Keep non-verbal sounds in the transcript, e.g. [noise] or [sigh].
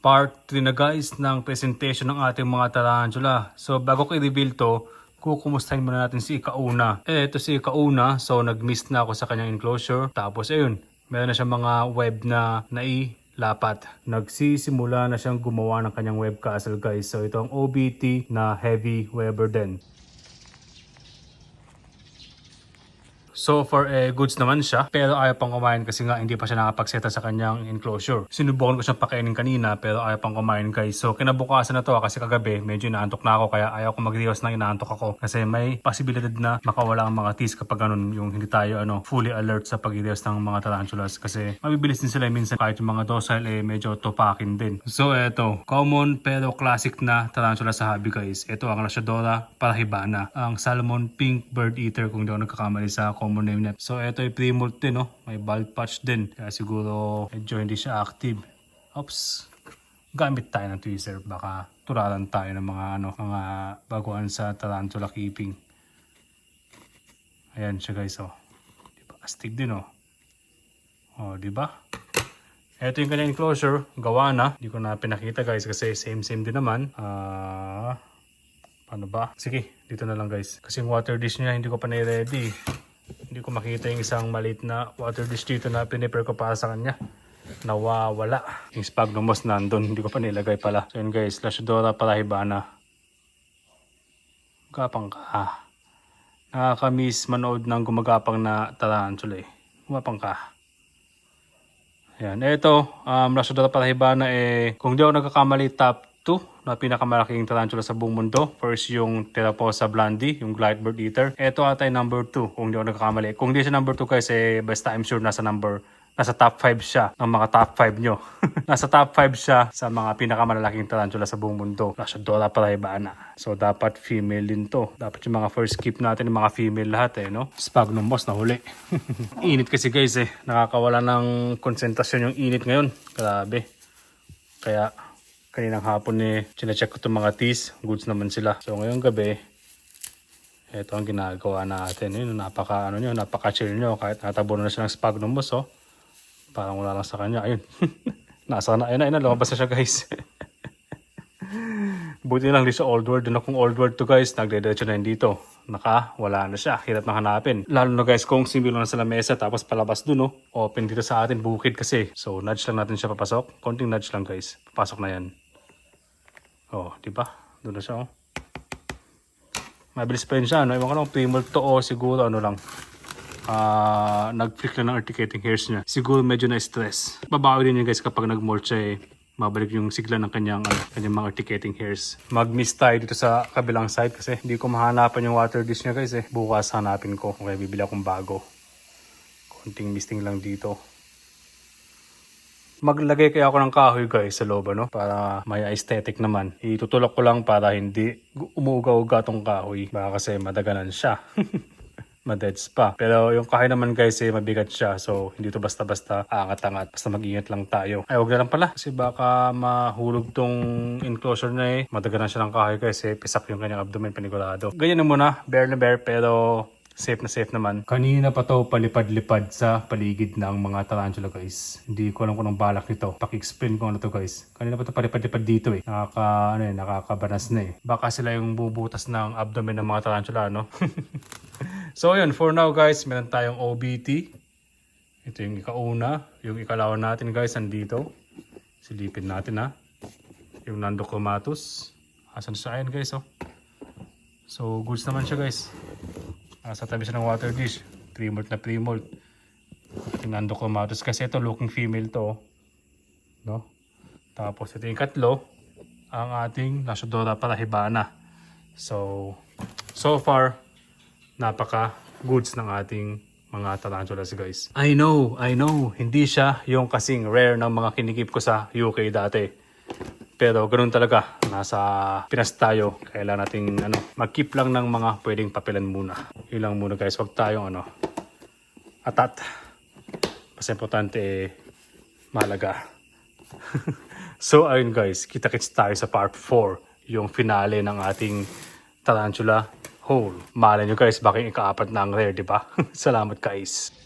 Part 3 na guys ng presentation ng ating mga tarantula. So bago ko i-reveal to, kukumustahin muna natin si Ikauna. Eh, ito si Ikauna, so nag-miss na ako sa kanyang enclosure. Tapos ayun, meron na siyang mga web na nailapat. Nagsisimula na siyang gumawa ng kanyang web castle guys. So ito ang OBT na heavy weber din. So far, eh, goods naman siya. Pero ayaw pang kumain kasi nga hindi pa siya nakapagseta sa kanyang enclosure. Sinubukan ko siyang pakainin kanina pero ayaw pang kumain guys. So kinabukasan na to ah, kasi kagabi medyo inaantok na ako kaya ayaw ko mag-reels na inaantok ako. Kasi may posibilidad na makawala ang mga teeth kapag ganun yung hindi tayo ano, fully alert sa pag-reels ng mga tarantulas. Kasi mabibilis din sila minsan kahit yung mga docile eh medyo topakin din. So eto, common pero classic na tarantula sa hobby guys. Ito ang Rashadora parahibana. Ang Salmon Pink Bird Eater kung ako nagkakamali sa common name niya. So ito ay pre-molt din, no? may bulb patch din. Kaya siguro medyo hindi siya active. Oops. Gamit tayo ng tweezer. Baka turaran tayo ng mga ano, mga baguhan sa tarantula keeping. Ayan siya guys, oh. Di ba? Astig din, oh. Oh, di ba? Ito yung kanyang enclosure, gawa na. Hindi ko na pinakita guys kasi same same din naman. Ah, paano ba? Sige, dito na lang guys. Kasi yung water dish niya hindi ko pa na-ready. Hindi ko makita yung isang maliit na water dish dito na pinipare ko para sa kanya. Nawawala. Yung sphagnum moss nandun, hindi ko pa nilagay pala. So yun guys, Lashadora Parahibana. Gapang ka. Nakakamiss manood ng gumagapang na tarantula eh. Gumapang ka. Ayan. Ito, um, Rashadora Parahibana eh, kung di ako nagkakamali, top 2 na pinakamalaking tarantula sa buong mundo. First yung Teraposa blondie, yung Glidebird Eater. Ito ata yung number 2 kung di ako nagkakamali. Kung di siya number 2 guys, eh, basta I'm sure nasa number nasa top 5 siya ng mga top 5 nyo. [laughs] nasa top 5 siya sa mga pinakamalalaking tarantula sa buong mundo. Rashadora Parahibana. So dapat female din to. Dapat yung mga first keep natin yung mga female lahat eh, no? Sphagnum moss na huli. [laughs] init kasi guys eh. Nakakawala ng konsentrasyon yung init ngayon. Grabe. Kaya kaninang hapon eh, chinecheck ko itong mga teas. Goods naman sila. So ngayong gabi, ito ang ginagawa natin. Yun, napaka, ano nyo, napaka chill nyo. Kahit natabo na siya ng sphagnum moss, oh. Parang wala lang sa kanya. Ayun. [laughs] Nasa na. Ayun na, ayun. Lumabas na siya, guys. [laughs] Buti lang di siya old world. Doon akong old world to, guys. Nagdediretso na yun dito. Naka, wala na siya. Hirap na hanapin. Lalo na, guys, kung simbilo na sa lamesa tapos palabas dun, oh. Open dito sa atin. Bukid kasi. So, nudge lang natin siya papasok. Konting nudge lang, guys. Papasok na yan. Oh, di ba? Doon na siya, oh. Mabilis pa rin siya, no? Ewan ko lang, pre-molt to o siguro ano lang. Ah, nag-flick lang ng articulating hairs niya. Siguro medyo na-stress. Babawi din yun guys kapag nag-molt eh. Mabalik yung sigla ng kanyang, ano, kanyang mga articulating hairs. Mag-miss tayo dito sa kabilang side kasi hindi ko mahanapan yung water dish niya guys eh. Bukas hanapin ko. Okay, bibili akong bago. Konting misting lang dito. Maglagay kaya ako ng kahoy guys sa loob ano para may aesthetic naman. Itutulak ko lang para hindi umuuga-uga tong kahoy. Baka kasi madaganan siya. [laughs] Madeds pa. Pero yung kahoy naman guys eh mabigat siya. So hindi to basta-basta angat-angat. Basta mag-ingat lang tayo. Ay wag na lang pala. Kasi baka mahulog tong enclosure na eh. Madaganan siya ng kahoy guys eh. Pisak yung kanyang abdomen panigurado. Ganyan na muna. Bear na bear pero safe na safe naman. Kanina pa to palipad-lipad sa paligid ng mga tarantula guys. Hindi ko alam kung anong balak nito. Paki-explain ko ano to guys. Kanina pa to palipad-lipad dito eh. Nakaka, ano eh, nakakabanas na eh. Baka sila yung bubutas ng abdomen ng mga tarantula, no? [laughs] so yun, for now guys, meron tayong OBT. Ito yung ikauna. Yung ikalawa natin guys, andito. Silipin natin ha. Yung Nandochromatus. Asan siya? Ayan guys oh. So goods naman siya guys. Nasa tabi siya ng water dish. Pre-molt na pre-molt. Yung Nandochromatus. Kasi ito looking female to. oh. No? Tapos ito yung katlo. Ang ating Nasodora Parahibana. So, so far, napaka goods ng ating mga tarantulas guys. I know, I know, hindi siya yung kasing rare ng mga kinikip ko sa UK dati. Pero ganun talaga, nasa Pinas tayo. Kailangan nating ano, mag-keep lang ng mga pwedeng papelan muna. Yun lang muna guys, wag tayong ano, atat. Mas importante eh, mahalaga. [laughs] so ayun guys, kita-kits tayo sa part 4, yung finale ng ating tarantula hole. Malay nyo guys, baka yung ikaapat na ang rare, di ba? [laughs] Salamat guys.